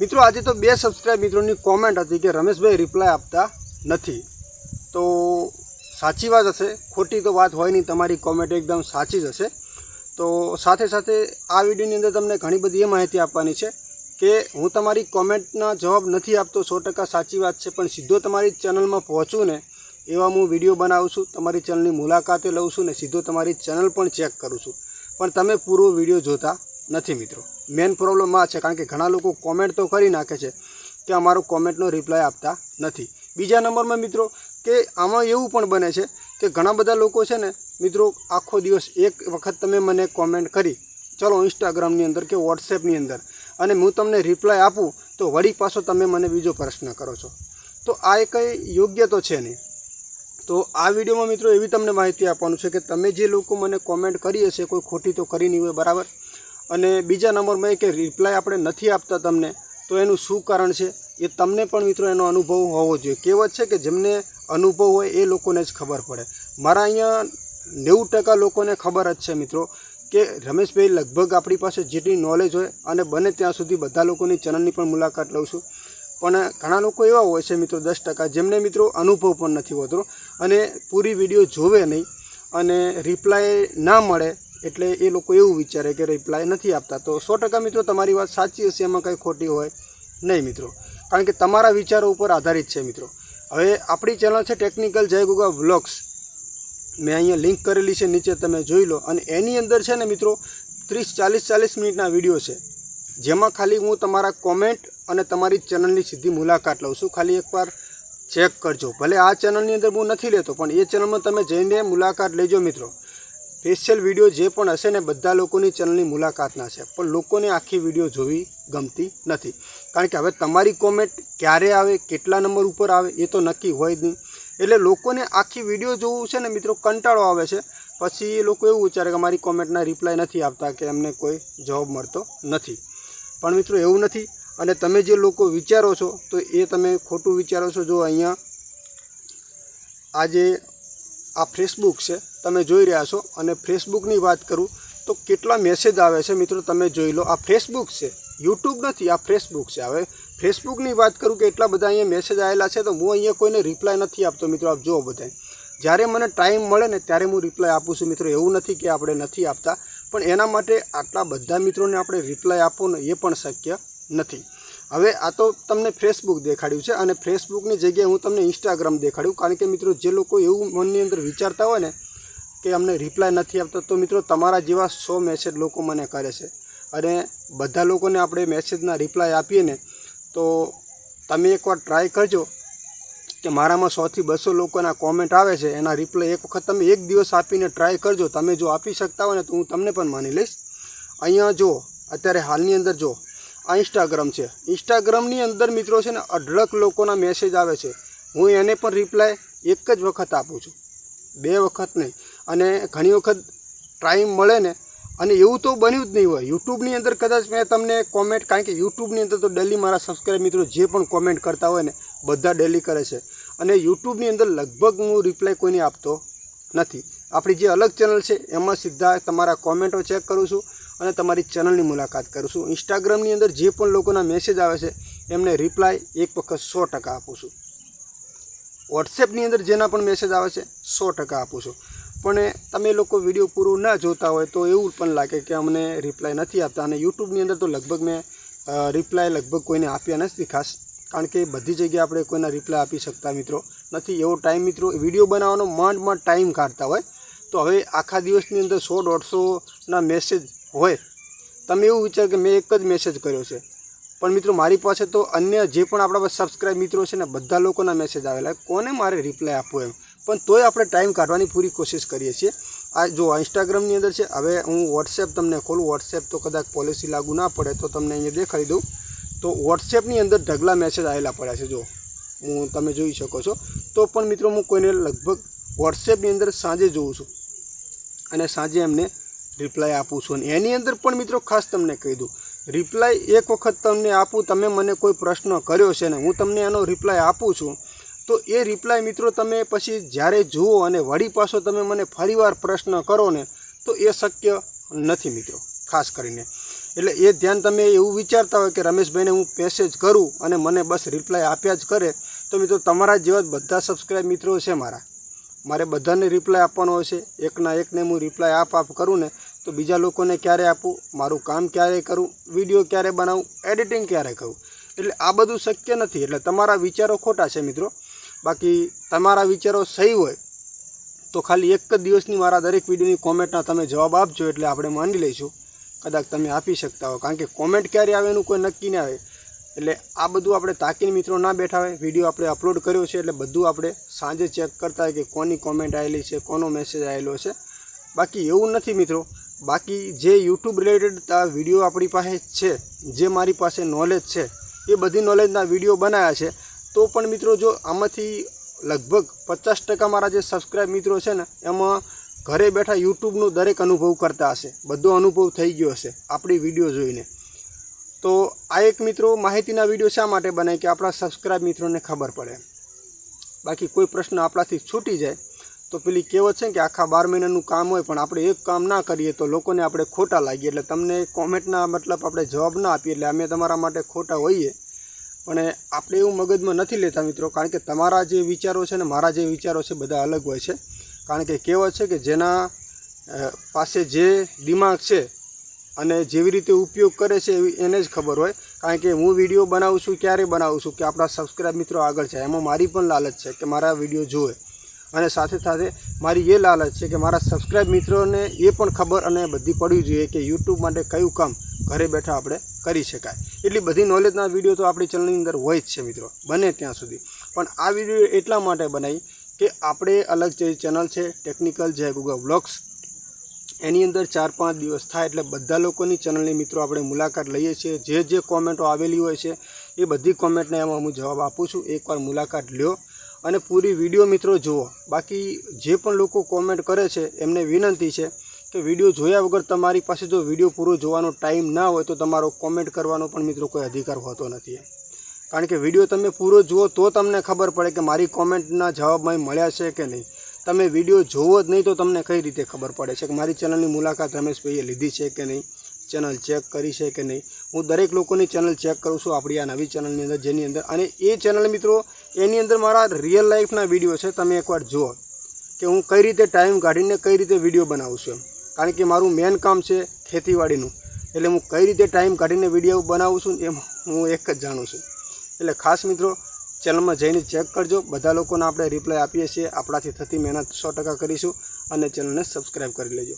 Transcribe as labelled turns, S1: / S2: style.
S1: મિત્રો, આજે તો બે સબસ્ક્રાઈબ મિત્રોની કોમેન્ટ હતી કે રમેશભાઈ રિપ્લાય આપતા નથી. તો સાચી વાત હશે, ખોટી તો વાત હોય નહીં, તમારી કોમેન્ટ એકદમ સાચી જ હશે. તો સાથે સાથે આ વિડીયોની અંદર તમને ઘણી બધી એ માહિતી આપવાની છે કે હું તમારી કોમેન્ટના જવાબ નથી આપતો, સો ટકા સાચી વાત છે, પણ સીધો તમારી ચેનલમાં પહોંચું ને એવા હું વીડિયો બનાવું છું, તમારી ચેનલની મુલાકાતે લઉં છું ને સીધો તમારી ચેનલ પણ ચેક કરું છું. પણ તમે પૂરો વીડિયો જોતા નથી મિત્રો. મેન પ્રોબ્લેમ આ છે, કારણ કે ઘણા લોકો કોમેન્ટ તો કરી નાખે છે કે અમારો કોમેન્ટનો રિપ્લાય આપતા નથી. બીજા નંબરમાં મિત્રો, કે આમાં એવું પણ બને છે કે ઘણા બધા લોકો છે ને, મિત્રો, આખો દિવસ એક વખત તમે મને કોમેન્ટ કરી, ચલો ઇન્સ્ટાગ્રામની અંદર કે વોટ્સએપની અંદર, અને હું તમને રિપ્લાય આપું, તો વળી પાછો તમે મને બીજો પ્રશ્ન કરો છો. તો આ કંઈ યોગ્ય તો છે નહીં. તો આ વિડીયોમાં મિત્રો એવી તમને માહિતી આપવાનું છે કે તમે જે લોકો મને કોમેન્ટ કરી હશે કોઈ ખોટી તો કરી નહીં હોય, બરાબર? અને બીજા નંબરમાં એ કે રિપ્લાય આપણે નથી આપતા તમને, તો એનું શું કારણ છે? એ તમને પણ મિત્રો એનો અનુભવ હોવો જોઈએ. કહેવત છે કે જેમને અનુભવ હોય એ લોકોને જ ખબર પડે. મારા અહીંયા નેવું ટકા લોકોને ખબર જ છે મિત્રો કે રમેશભાઈ લગભગ આપણી પાસે જેટલી નોલેજ હોય અને બને ત્યાં સુધી બધા લોકોની ચેનલની પણ મુલાકાત લઉં છું. પણ ઘણા લોકો એવા હોય છે મિત્રો દસ ટકા જેમને મિત્રો અનુભવ પણ નથી હોતો. અને પૂરી વીડિયો જોવે નહીં અને રિપ્લાય ના મળે એટલે એ લોકો એવું વિચારે કે રિપ્લાય નથી આપતા. તો સો ટકા મિત્રો તમારી વાત સાચી હશે, એમાં કંઈ ખોટી હોય નહીં મિત્રો. કારણ કે તમારા વિચારો ઉપર આધારિત છે મિત્રો. હવે આપણી ચેનલ છે ટેકનિકલ જય ગુગા વ્લોગ્સ. મેં અહીંયા લિંક કરેલી છે, નીચે તમે જોઈ લો. અને એની અંદર છે ને મિત્રો, ત્રીસ, ચાલીસ ચાલીસ મિનિટના વીડિયો છે. જેમાં ખાલી હું તમારા કોમેન્ટ અને તમારી ચેનલની સીધી મુલાકાત લઉં છું. ખાલી એકવાર ચેક કરજો. ભલે આ ચેનલની અંદર હું નથી લેતો, પણ એ ચેનલમાં તમે જઈને મુલાકાત લેજો મિત્રો. સ્પેશિયલ વીડિયો જે પણ હશે ને બધા લોકોની ચેનલની મુલાકાતના છે. પણ લોકોને આખી વીડિયો જોવી ગમતી નથી. કારણ કે હવે તમારી કોમેન્ટ ક્યારે આવે, કેટલા નંબર ઉપર આવે, એ તો નક્કી હોય જ નહીં. એટલે લોકોને આખી વીડિયો જોવું છે ને મિત્રો કંટાળો આવે છે. પછી એ લોકો એવું વિચારે કે મારી કોમેન્ટના રિપ્લાય નથી આપતા કે એમને કોઈ જવાબ મળતો નથી. પણ મિત્રો એવું નથી. અને તમે જે લોકો વિચારો છો, તો એ તમે ખોટું વિચારો છો. જો અહીંયા આજે આ ફેસબુક છે તમે જોઈ રહ્યા છો અને ફેસબુકની વાત કરું તો કેટલા મેસેજ આવે છે મિત્રો તમે જોઈ લો. આ ફેસબુક છે. યુટ્યુબ નથી, આ ફેસબુક છે. હવે ફેસબુકની વાત કરું કે એટલા બધા અહીંયા મેસેજ આવેલા છે તો હું અહીંયા કોઈને રિપ્લાય નથી આપતો મિત્રો. આપ જુઓ બધા જ્યારે મને ટાઈમ મળે ને ત્યારે હું રિપ્લાય આપું છું મિત્રો. એવું નથી કે આપણે નથી આપતા, પણ એના માટે આટલા બધા મિત્રોને આપણે રિપ્લાય આપવો ને, એ પણ શક્ય નથી. હવે આ તો તમને ફેસબુક દેખાડ્યું છે અને ફેસબુકની જગ્યાએ હું તમને ઇન્સ્ટાગ્રામ દેખાડ્યું. કારણ કે મિત્રો, જે લોકો એવું મનની અંદર વિચારતા હોય ને કે અમને રિપ્લાય નથી આપતો. તો મિત્રો, તમારા જેવા સો મેસેજ લોકો મને કરે છે. અને બધા લોકોને આપણે મેસેજના રિપ્લાય આપીએ ને, તો તમે એકવાર ટ્રાય કરજો કે મારામાં સોથી બસો લોકોના કોમેન્ટ આવે છે, એના રિપ્લાય એક વખત તમે એક દિવસ આપીને ટ્રાય કરજો. તમે જો આપી શકતા હોય ને, તો હું તમને પણ માની લઈશ. અહીંયા જો, અત્યારે હાલની અંદર જો, આ ઇન્સ્ટાગ્રામ છે. ઇન્સ્ટાગ્રામની અંદર મિત્રો છે ને, અઢળક લોકોના મેસેજ આવે છે. હું એને પણ રિપ્લાય એક જ વખત આપું છું. બે વખત નહીં. અને ઘણી વખત ટાઈમ મળે ને, અને એવું તો બન્યું જ નહીં હોય. યુટ્યુબની અંદર કદાચ મેં તમને કોમેન્ટ કારણ કે યુટ્યુબની અંદર તો ડેલી મારા સબસ્ક્રાઈબ મિત્રો જે પણ કોમેન્ટ કરતા હોય ને, બધા ડેલી કરે છે. અને યુટ્યુબની અંદર લગભગ હું રિપ્લાય કોઈને આપતો નથી. આપણી જે અલગ ચેનલ છે, એમાં સીધા તમારા કોમેન્ટો ચેક કરું છું અને તમારી ચેનલની મુલાકાત કરું છું. ઇન્સ્ટાગ્રામની અંદર જે પણ લોકોના મેસેજ આવે છે, એમને રિપ્લાય એક વખત સો ટકા આપું છું. વોટ્સએપની અંદર જેના પણ મેસેજ આવે છે, સો ટકા આપું છું. પણ તમે લોકો વીડિયો પૂરું ના જોતા હોય તો એવું પણ લાગે કે અમને રિપ્લાય નથી આપતા. અને યુટ્યુબની અંદર તો લગભગ મેં રિપ્લાય લગભગ કોઈને આપ્યા નથી ખાસ. કારણ કે બધી જગ્યાએ આપણે કોઈના રિપ્લાય આપી શકતા મિત્રો નથી. એવો ટાઈમ મિત્રો, વીડિયો બનાવવાનો માંડ માંડ ટાઈમ કાઢતા હોય. તો હવે આખા દિવસની અંદર સો દોઢસોના મેસેજ હોય. તમે એવું વિચાર કે મેં એક જ મેસેજ કર્યો છે. પણ મિત્રો, મારી પાસે તો અન્ય જે પણ આપણા સબસ્ક્રાઈબ મિત્રો છે ને, બધા લોકોના મેસેજ આવેલા કોને મારે રિપ્લાય આપવો એમ? પણ તોય આપણે ટાઈમ કાઢવાની પૂરી કોશિશ કરીએ છીએ. આ જો ઇન્સ્ટાગ્રામની અંદર છે, હવે હું વોટ્સએપ તમને ખોલું. વોટ્સએપ તો કદાચ પોલિસી લાગુ ના પડે તો તમને અહીંયા દેખાડી દઉં. તો વોટ્સએપની અંદર ઢગલા મેસેજ આવેલા પડ્યા છે, જો. હું, તમે જોઈ શકો છો. તો પણ મિત્રો હું કોઈને લગભગ વોટ્સએપની અંદર સાંજે જોઉં છું. અને સાંજે એમને રિપ્લાય આપું છું. અને એની અંદર પણ મિત્રો ખાસ તમને કહી દઉં. રિપ્લાય એક વખત તમને આપું, તમે મને કોઈ પ્રશ્ન કર્યો છે ને હું તમને એનો રિપ્લાય આપું છું તો એ રિપ્લાય મિત્રો તમે પછી જ્યારે જુઓ અને વળી પાછો તમે મને ફરીવાર પ્રશ્ન કરો ને, તો એ શક્ય નથી મિત્રો, ખાસ કરીને. એટલે એ ધ્યાન તમે એવું વિચારતા હોય કે રમેશભાઈને હું મેસેજ કરું અને મને બસ રિપ્લાય આપ્યા જ કરે, તો મિત્રો તમારા જેવા બધા સબસ્ક્રાઈબ મિત્રો છે મારા. મારે બધાને રિપ્લાય આપવાનો હોય છે, એકના એકને હું રિપ્લાય આપ આપ કરું ને, તો બીજા લોકોને ક્યારે આપું, મારું કામ ક્યારે કરું વીડિયો ક્યારે બનાવું એડિટિંગ ક્યારે કરું. એટલે આ બધું શક્ય નથી. એટલે તમારા વિચારો ખોટા છે મિત્રો. બાકી તમારા વિચારો સહી હોય, તો ખાલી એક જ દિવસની મારા દરેક વિડીયોની કોમેન્ટના તમે જવાબ આપજો એટલે આપણે માની લઈશું. કદાચ તમે આપી શકતા હો, કારણ કે કોમેન્ટ ક્યારે આવે એનું કોઈ નક્કી ના આવે એટલે આ બધું આપણે તાકીને મિત્રો ના બેઠા હોય, વીડિયો આપણે અપલોડ કર્યો છે એટલે બધું આપણે સાંજે ચેક કરતા હોય કે કોની કોમેન્ટ આવેલી છે, કોનો મેસેજ આવેલો છે. બાકી એવું નથી મિત્રો, બાકી જે યુટ્યુબ રિલેટેડ વીડિયો આપણી પાસે છે, જે મારી પાસે નોલેજ છે, એ બધી નોલેજના વીડિયો બનાવ્યા છે. તો પણ મિત્રો જો આમાંથી લગભગ પચાસ ટકા મારા જે સબસ્ક્રાઈબ મિત્રો છે ને, એમાં ઘરે બેઠા યુટ્યુબનો દરેક અનુભવ કરતા હશે. બધો અનુભવ થઈ ગયો હશે આપણી વીડિયો જોઈને. તો આ એક મિત્રો માહિતીના વીડિયો શા માટે બનાય કે આપણા સબસ્ક્રાઈબ મિત્રોને ખબર પડે. બાકી કોઈ પ્રશ્ન આપણાથી છૂટી જાય, તો પેલી કહેવત છે કે આખા બાર મહિનાનું કામ હોય પણ આપણે એક કામ ના કરીએ તો લોકોને આપણે ખોટા લાગીએ. એટલે તમને કોમેન્ટના મતલબ આપણે જવાબ ના આપીએ, એટલે અમે તમારા માટે ખોટા હોઈએ. પણ આપણે એવું મગજમાં નથી લેતા મિત્રો, કારણ કે તમારા જે વિચારો છે ને મારા જે વિચારો છે બધા અલગ હોય છે. કારણ કે કહેવત છે કે જેના પાસે જે દિમાગ છે અને જેવી રીતે ઉપયોગ કરે છે એવી, એને જ ખબર હોય. કારણ કે હું વીડિયો બનાવું છું, ક્યારે બનાવું છું કે આપણા સબસ્ક્રાઈબ મિત્રો આગળ છે. એમાં મારી પણ લાલચ છે કે મારા વીડિયો જોવે અને સાથે સાથે મારી એ લાલચ છે કે મારા સબસ્ક્રાઈબ મિત્રોને એ પણ ખબર અને બધી પડવી જોઈએ કે યુટ્યુબ માટે કયું કામ ઘરે બેઠા આપણે કરી શકાય. એટલી બધી નોલેજના વીડિયો તો આપણી ચેનલની અંદર હોય જ છે મિત્રો. બને ત્યાં સુધી. પણ આ વીડિયો એટલા માટે બનાવી કે આપણે અલગ જે ચેનલ છે ટેકનિકલ જે ગૂગલ વ્લોગ્સ એની અંદર ચાર પાંચ દિવસ થાય એટલે બધા લોકોની ચેનલની મિત્રો આપણે મુલાકાત લઈએ છીએ. જે જે કોમેન્ટો આવેલી હોય છે, એ બધી કોમેન્ટને એમાં હું જવાબ આપું છું. એકવાર મુલાકાત લ્યો. અને પૂરી વીડિયો મિત્રો જુઓ. બાકી જે પણ લોકો કોમેન્ટ કરે છે, એમને વિનંતી છે કે વીડિયો જોયા વગર તમારી પાસે જો વીડિયો પૂરો જોવાનો ટાઈમ ના હોય તો તમારો કોમેન્ટ કરવાનો પણ મિત્રો કોઈ અધિકાર હોતો નથી. કારણ કે વીડિયો તમે પૂરો જુઓ તો તમને ખબર પડે કે મારી કોમેન્ટના જવાબ મને મળ્યા છે કે નહીં. તમે વીડિયો જોવો જ નહીં તો તમને કઈ રીતે ખબર પડે છે કે મારી ચેનલની મુલાકાત રમેશભાઈએ લીધી છે કે નહીં? ચેનલ ચેક કરી છે કે નહીં? હું દરેક લોકોની ચેનલ ચેક કરું છું આપણી આ નવી ચેનલની અંદર, જેની અંદર અને એ ચેનલ મિત્રો, એની અંદર મારા રિયલ લાઈફના વીડિયો છે. તમે એકવાર જુઓ કે હું કઈ રીતે ટાઈમ કાઢીને કઈ રીતે વીડિયો બનાવું છું કારણ કે મારું મેન કામ છે ખેતીવાડીનું. એટલે હું કઈ રીતે ટાઈમ કાઢીને વીડિયો બનાવું છું એમ હું એક જ જાણું છું. એટલે ખાસ મિત્રો ચેનલમાં જઈને ચેક કરજો. બધા લોકોને આપણે રિપ્લાય આપીએ છીએ. આપણાથી થતી મહેનત સો કરીશું અને ચેનલને સબસ્ક્રાઈબ કરી લેજો.